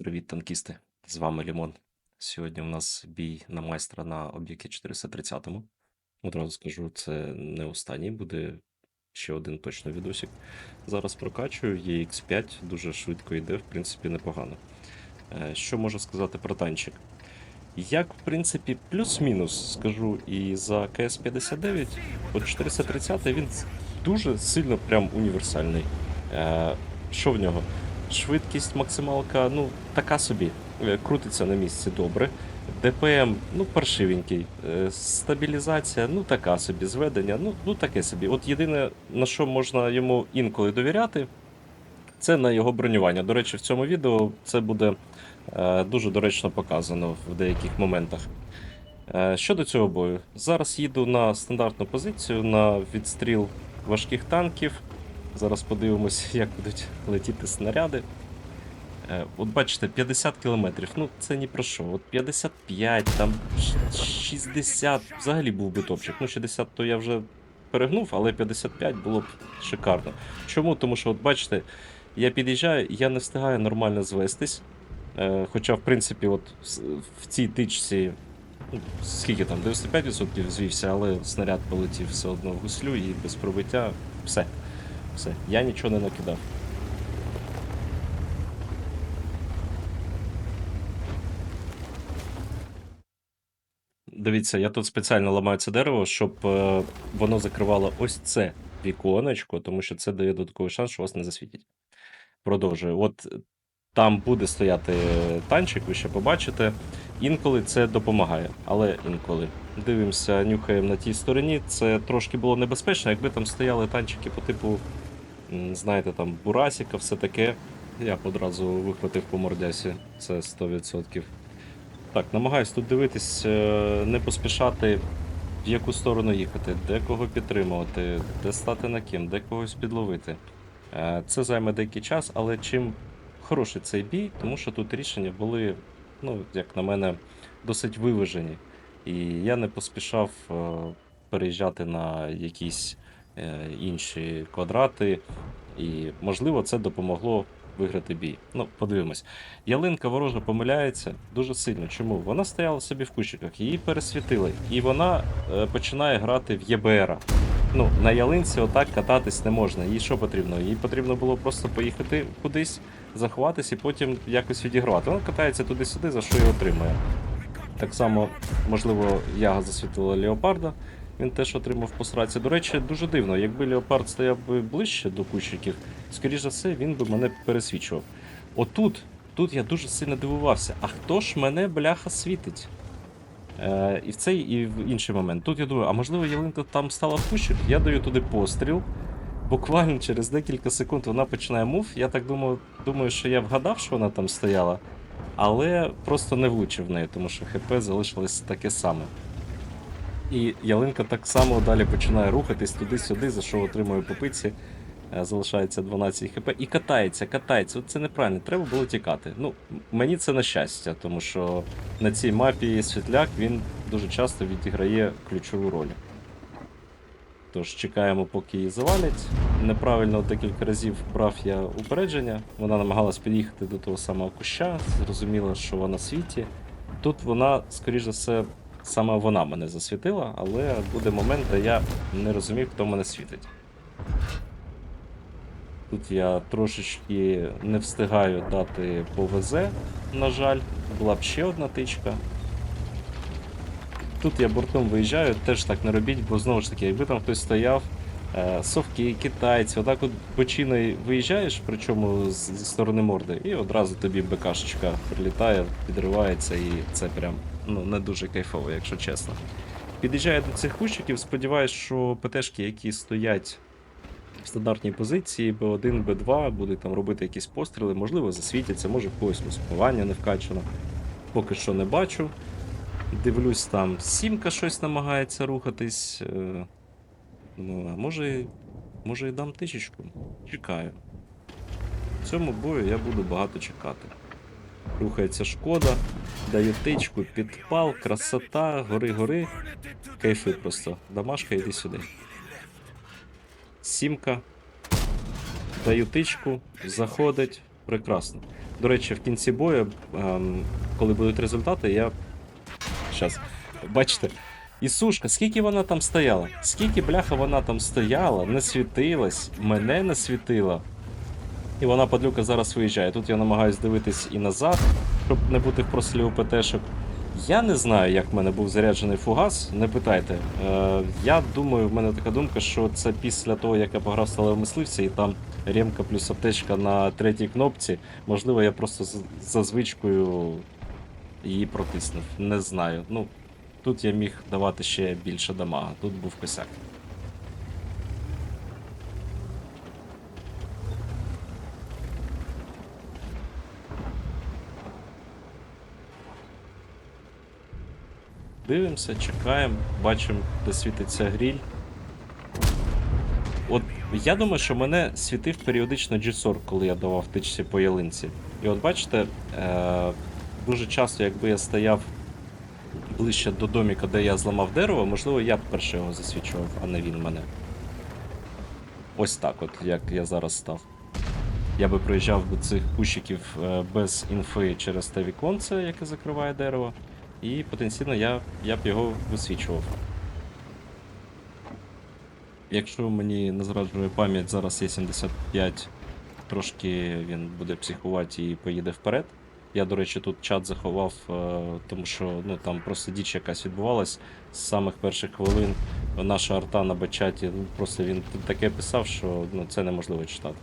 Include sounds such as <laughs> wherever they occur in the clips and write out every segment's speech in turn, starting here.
Привіт, танкісти! З вами Лімон. Сьогодні у нас бій на майстра на об'єкті 430. Одразу скажу, це не останній, буде ще один точно відосик. Зараз прокачую, EX5 дуже швидко йде, в принципі, непогано. Е, Що можу сказати про танчик? Як, в принципі, плюс-мінус скажу і за КС-59, от 430 він дуже сильно прям універсальний. Е, Що в нього? Швидкість максималка, ну, така собі. Е, Крутиться на місці добре. ДПМ, ну, паршивенький. Е, Стабілізація, ну, така собі. Зведення, ну, ну таке собі. От єдине, на що можна йому інколи довіряти, це на його бронювання. До речі, в цьому відео це буде е, дуже доречно показано в деяких моментах. Е, Щодо цього бою, зараз їду на стандартну позицію на відстріл важких танків. Зараз подивимось, як будуть летіти снаряди. Е, От бачите, 50 кілометрів. Ну, це ні про що. От 55, там ш- 60, взагалі був би топчик. Ну, 60 то я вже перегнув, але 55 було б шикарно. Чому? Тому що, от бачите, я під'їжджаю, я не встигаю нормально звестись. Е, Хоча, в принципі, от в цій тичці, ну, скільки там, 95% звівся, але снаряд полетів все одно в гуслю і без пробиття. Все. Все. Я нічого не накидав. Дивіться, я тут спеціально ламаю це дерево, щоб е, воно закривало ось це віконечко, тому що це дає додатковий шанс, що вас не засвітять. Продовжую. От там буде стояти танчик, ви ще побачите. Інколи це допомагає, але інколи. Дивимося, нюхаємо на тій стороні. Це трошки було небезпечно, якби там стояли танчики по типу, знаєте, там Бурасіка, все таке. Я б одразу вихватив по мордясі, це 100%. Так, намагаюсь тут дивитись, е, не поспішати, в яку сторону їхати, де кого підтримувати, де стати на ким, де когось підловити. Е, Це займе деякий час, але чим хороший цей бій, тому що тут рішення були, ну, як на мене, досить виважені. І я не поспішав е, переїжджати на якісь інші квадрати. І, можливо, це допомогло виграти бій. Ну, подивимось. Ялинка ворожа помиляється дуже сильно. Чому? Вона стояла собі в кущиках, її пересвітили, і вона е, починає грати в ЄБР. Ну, на ялинці отак кататись не можна. Їй що потрібно? Їй потрібно було просто поїхати кудись, заховатись і потім якось відігравати. Вона катається туди-сюди, за що і отримує. Так само, можливо, яга засвітила Леопарда. Він теж отримав по сраці. До речі, дуже дивно. Якби Леопард стояв би ближче до кущиків, скоріш за все, він би мене пересвічував. Отут, тут я дуже сильно дивувався. А хто ж мене, бляха, світить? Е, і в цей, і в інший момент. Тут я думаю, а можливо, ялинка там стала в? Я даю туди постріл. Буквально через декілька секунд вона починає мув. Я так думаю, думаю, що я вгадав, що вона там стояла, але просто не влучив в неї, тому що ХП залишилось таке саме. І ялинка так само далі починає рухатись туди-сюди, за що отримує попиці. Е, Залишається 12 хп і катається, катається. От це неправильно, треба було тікати. Ну, мені це на щастя, тому що на цій мапі світляк він дуже часто відіграє ключову роль. Тож чекаємо, поки її завалять. Неправильно декілька разів брав я упередження. Вона намагалась під'їхати до того самого куща, зрозуміла, що вона світі. Тут вона, скоріш за все, саме вона мене засвітила, але буде момент, де я не розумів, хто мене світить. Тут я трошечки не встигаю дати по ВЗ, на жаль, була б ще одна тичка. Тут я бортом виїжджаю, теж так не робіть, бо знову ж таки, якби там хтось стояв, е, совки, китайці, отак от бочиною виїжджаєш, причому зі сторони морди, і одразу тобі БКшечка прилітає, підривається, і це прям ну, не дуже кайфово, якщо чесно. Під'їжджаю до цих кущиків, сподіваюсь, що ПТшки, які стоять в стандартній позиції, Б1, Б2, будуть там робити якісь постріли, можливо, засвітяться, може в когось маскування не вкачано. Поки що не бачу. Дивлюсь, там сімка щось намагається рухатись. е, Ну, а може, може і дам тисячку. Чекаю. В цьому бою я буду багато чекати. Рухається шкода, даю тичку, підпал, красота, гори-гори. Кайфи просто. Дамашка, йди сюди. Сімка. Даю тичку, заходить. Прекрасно. До речі, в кінці бою, ем, коли будуть результати, я. Щас. Бачите, Ісушка, скільки вона там стояла? Скільки бляха вона там стояла, не світилась, мене не світила. І вона падлюка зараз виїжджає. Тут я намагаюсь дивитись і назад, щоб не бути в прослі УПТ-шок. Я не знаю, як в мене був заряджений фугас, не питайте. Е, я думаю, в мене така думка, що це після того, як я пограв в сталевого мисливця, і там ремка плюс аптечка на третій кнопці. Можливо, я просто за звичкою її протиснув. Не знаю. Ну, тут я міг давати ще більше дамага, тут був косяк. Дивимося, чекаємо, бачимо, де світиться гріль. От я думаю, що мене світив періодично G-Sor, коли я давав тичці по ялинці. І от бачите, е- дуже часто, якби я стояв ближче до доміка, де я зламав дерево, можливо, я б перше його засвічував, а не він мене. Ось так, от як я зараз став. Я би проїжджав до цих кущиків е, без інфи через те віконце, яке закриває дерево, і потенційно я, я б його висвічував. Якщо мені не зраджує пам'ять, зараз є 75, трошки він буде психувати і поїде вперед. Я, до речі, тут чат заховав, е, тому що ну, там просто діч якась відбувалась з самих перших хвилин. Наша арта на бачаті, ну, просто він таке писав, що ну, це неможливо читати.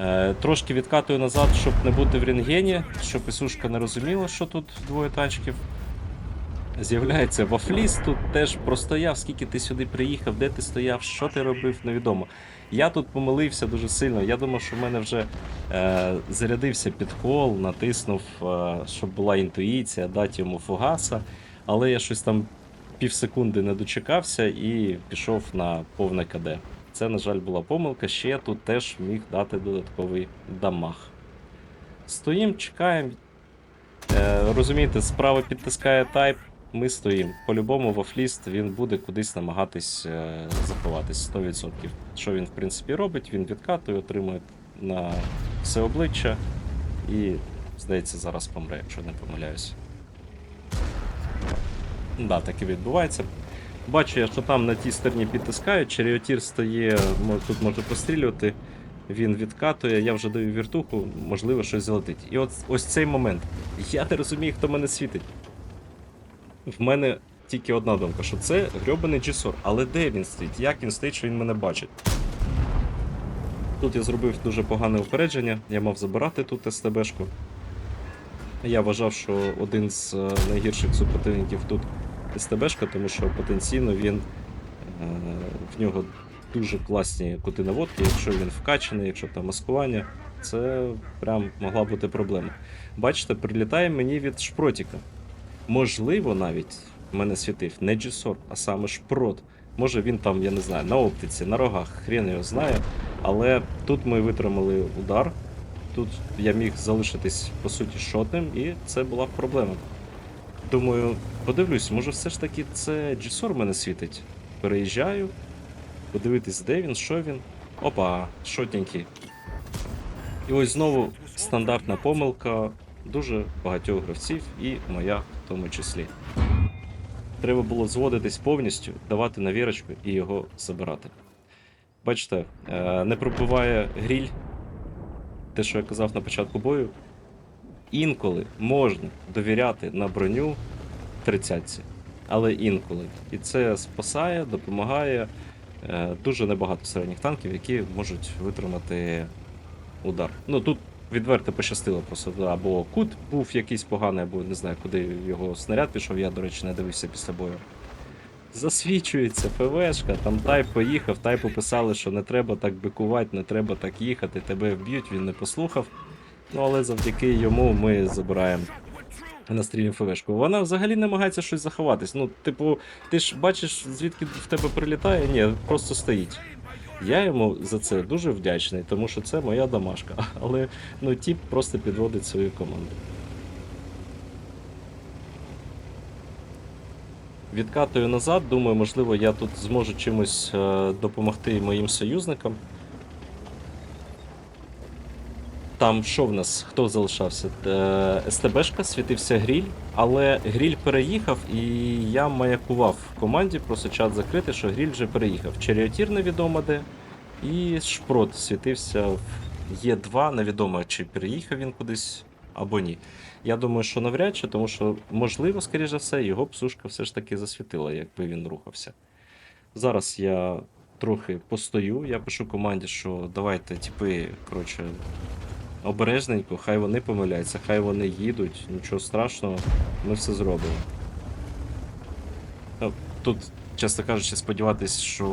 Е, трошки відкатую назад, щоб не бути в рентгені, щоб Ісушка не розуміла, що тут двоє тачків. З'являється вафліс, тут теж простояв, скільки ти сюди приїхав, де ти стояв, що ти робив, невідомо. Я тут помилився дуже сильно. Я думав, що в мене вже е, зарядився підкол, натиснув, е, щоб була інтуїція, дати йому фугаса. Але я щось там півсекунди не дочекався і пішов на повне КД. Це, на жаль, була помилка. Ще тут теж міг дати додатковий дамаг. Стоїм, чекаємо. Е, розумієте, справа підтискає тайп, ми стоїмо. По-любому вафліст він буде кудись намагатись е, заховатись 100%. Що він в принципі робить? Він відкатує, отримує на все обличчя і, здається, зараз помре, якщо не помиляюсь. Да, так і відбувається. Бачу я, що там на тій стороні підтискають, Черіотір стає, тут може пострілювати, він відкатує, я вже даю віртуху, можливо, щось залетить. І от ось цей момент. Я не розумію, хто мене світить. В мене тільки одна думка, що це грьобаний Джісор. Але де він стоїть? Як він стоїть, що він мене бачить? Тут я зробив дуже погане упередження, я мав забирати тут СТБшку. Я вважав, що один з е, найгірших супротивників тут СТБшка, тому що потенційно він е, в нього дуже класні кути наводки, якщо він вкачаний, якщо там маскування, це прям могла бути проблема. Бачите, прилітає мені від шпротіка. Можливо, навіть мене світив не G-Sor, а саме шпрот. Може він там, я не знаю, на оптиці, на рогах, хрен його знає. Але тут ми витримали удар. Тут я міг залишитись по суті шотним, і це була проблема. Думаю, подивлюсь, може все ж таки це G-Sor мене світить. Переїжджаю, подивитись, де він, що він. Опа, шотненький. І ось знову стандартна помилка дуже багатьох гравців, і моя в тому числі. Треба було зводитись повністю, давати навірочку і його забирати. Бачите, е, не пробиває гріль, те, що я казав на початку бою. Інколи можна довіряти на броню 30 але інколи. І це спасає, допомагає. Е, Дуже небагато середніх танків, які можуть витримати удар. Ну тут відверто пощастило просто. Або кут був якийсь поганий, або не знаю, куди його снаряд пішов, я, до речі, не дивився після бою. Засвічується ПВшка, там тайп поїхав, тайпу писали, що не треба так бикувати, не треба так їхати, тебе вб'ють, він не послухав. Ну але завдяки йому ми забираємо на стрілі ФВшку. Вона взагалі намагається щось заховатись. Ну, типу, ти ж бачиш, звідки в тебе прилітає? Ні, просто стоїть. Я йому за це дуже вдячний, тому що це моя домашка. <laughs> Але ну, тіп просто підводить свою команду. Відкатую назад, думаю, можливо, я тут зможу чимось е, допомогти моїм союзникам. Там що в нас? Хто залишався? Е, СТБшка, світився гріль, але гріль переїхав, і я маякував в команді, просто чат закритий, що гріль вже переїхав. Черіотір невідомо де, і шпрот світився в Є2, невідомо, чи переїхав він кудись або ні. Я думаю, що навряд чи, тому що, можливо, скоріш за все, його псушка все ж таки засвітила, якби він рухався. Зараз я трохи постою, я пишу команді, що давайте, типи, коротше, обережненько, хай вони помиляються, хай вони їдуть, нічого страшного, ми все зробимо. Тут, чесно кажучи, сподіватись, що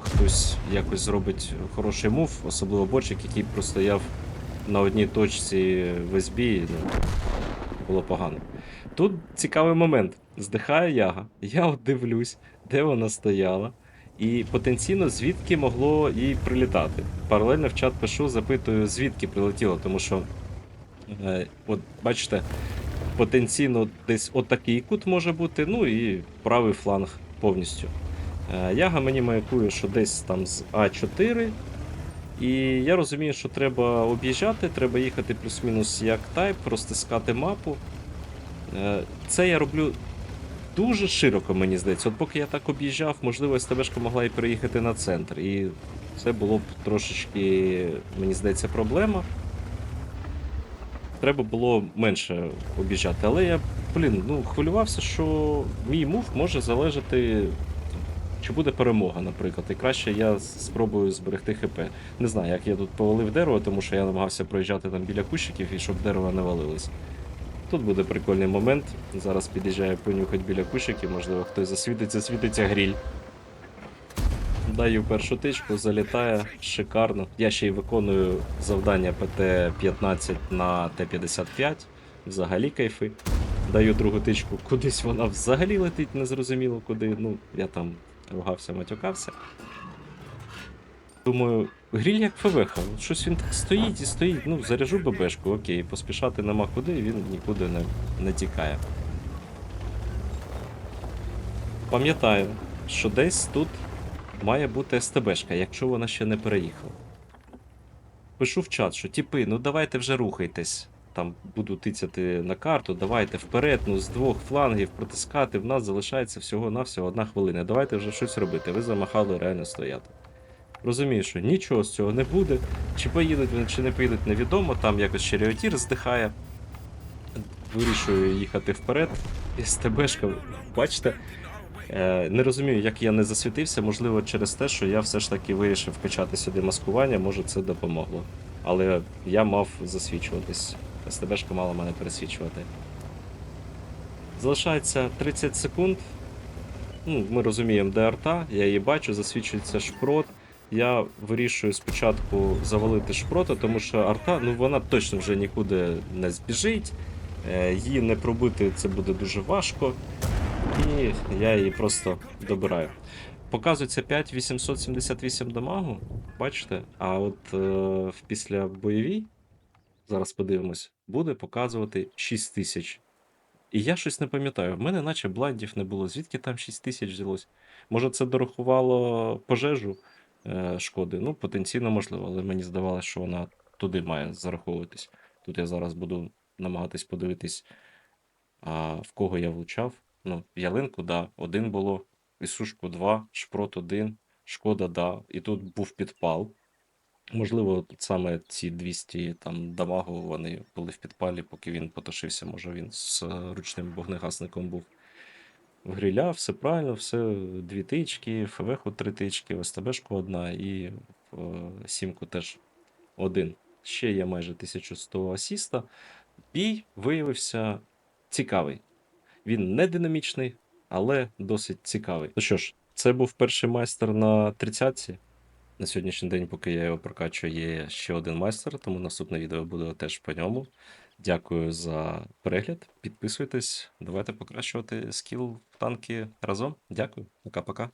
хтось якось зробить хороший мув, особливо бочик, який простояв на одній точці в СБ, ну, було погано. Тут цікавий момент. Здихає яга. Я от дивлюсь, де вона стояла, і потенційно звідки могло їй прилітати. Паралельно в чат пишу, запитую, звідки прилетіло, тому що, е, от бачите, потенційно десь отакий кут може бути, ну і правий фланг повністю. Е, Яга мені маякує, що десь там з А4. І я розумію, що треба об'їжджати, треба їхати плюс-мінус як тайп, розтискати мапу. Е, Це я роблю дуже широко, мені здається. От поки я так об'їжджав, можливо, СТБшка могла і переїхати на центр. І це було б трошечки, мені здається, проблема. Треба було менше об'їжджати. Але я, блін, ну, хвилювався, що мій мув може залежати, чи буде перемога, наприклад. І краще я спробую зберегти ХП. Не знаю, як я тут повалив дерево, тому що я намагався проїжджати там біля кущиків і щоб дерево не валилось. Тут буде прикольний момент. Зараз під'їжджаю понюхать біля кущиків, можливо, хтось засвітить, засвітиться гріль. Даю першу тичку, залітає шикарно. Я ще й виконую завдання ПТ-15 на Т-55. Взагалі кайфи. Даю другу тичку, кудись вона взагалі летить, незрозуміло куди. Ну, я там ругався, матюкався. Думаю, гріль як ФВХ, щось він так стоїть і стоїть. Ну, заряжу ББшку, окей, поспішати нема куди, і він нікуди не, не тікає. Пам'ятаю, що десь тут має бути СТБшка, якщо вона ще не переїхала. Пишу в чат, що типи, ну давайте вже рухайтесь. Там буду тицяти на карту, давайте вперед, ну з двох флангів протискати. В нас залишається всього-навсього одна хвилина. Давайте вже щось робити. Ви замахали реально стояти. Розумію, що нічого з цього не буде. Чи поїдуть вони, чи не поїдуть, невідомо. Там якось череотір здихає. Вирішую їхати вперед. СТБшка, бачите? Е, не розумію, як я не засвітився, можливо, через те, що я все ж таки вирішив качати сюди маскування, може це допомогло. Але я мав засвічуватись. СТБшка мала мене пересвічувати. Залишається 30 секунд. Ну, ми розуміємо, де арта, я її бачу, засвічується шпрот. Я вирішую спочатку завалити шпрота, тому що арта, ну вона точно вже нікуди не збіжить. Е, Її не пробити це буде дуже важко. І я її просто добираю. Показується 5878 дамагу, бачите? А от е, після бойовій, зараз подивимось, буде показувати 6000. І я щось не пам'ятаю. В мене наче блайндів не було. Звідки там 6000 взялось? Може, це дорахувало пожежу шкоди? Ну, потенційно можливо, але мені здавалося, що вона туди має зараховуватись. Тут я зараз буду намагатись подивитись, а, в кого я влучав. Ну, ялинку, да, один було, Ісушку 2, шпрот 1, шкода, да. І тут був підпал. Можливо, саме ці 200 там дамагу вони були в підпалі, поки він потушився. Може він з е, ручним вогнегасником був. Гриля все правильно, все дві тички, ФВХу три тички, СТБшку одна і е, сімку теж один. Ще є майже 1100 асіста. Бій виявився цікавий. Він не динамічний, але досить цікавий. Ну що ж, це був перший майстер на 30-ці. На сьогоднішній день, поки я його прокачую, є ще один майстер, тому наступне відео буде теж по ньому. Дякую за перегляд. Підписуйтесь, давайте покращувати скіл танки разом. Дякую, пока-пока.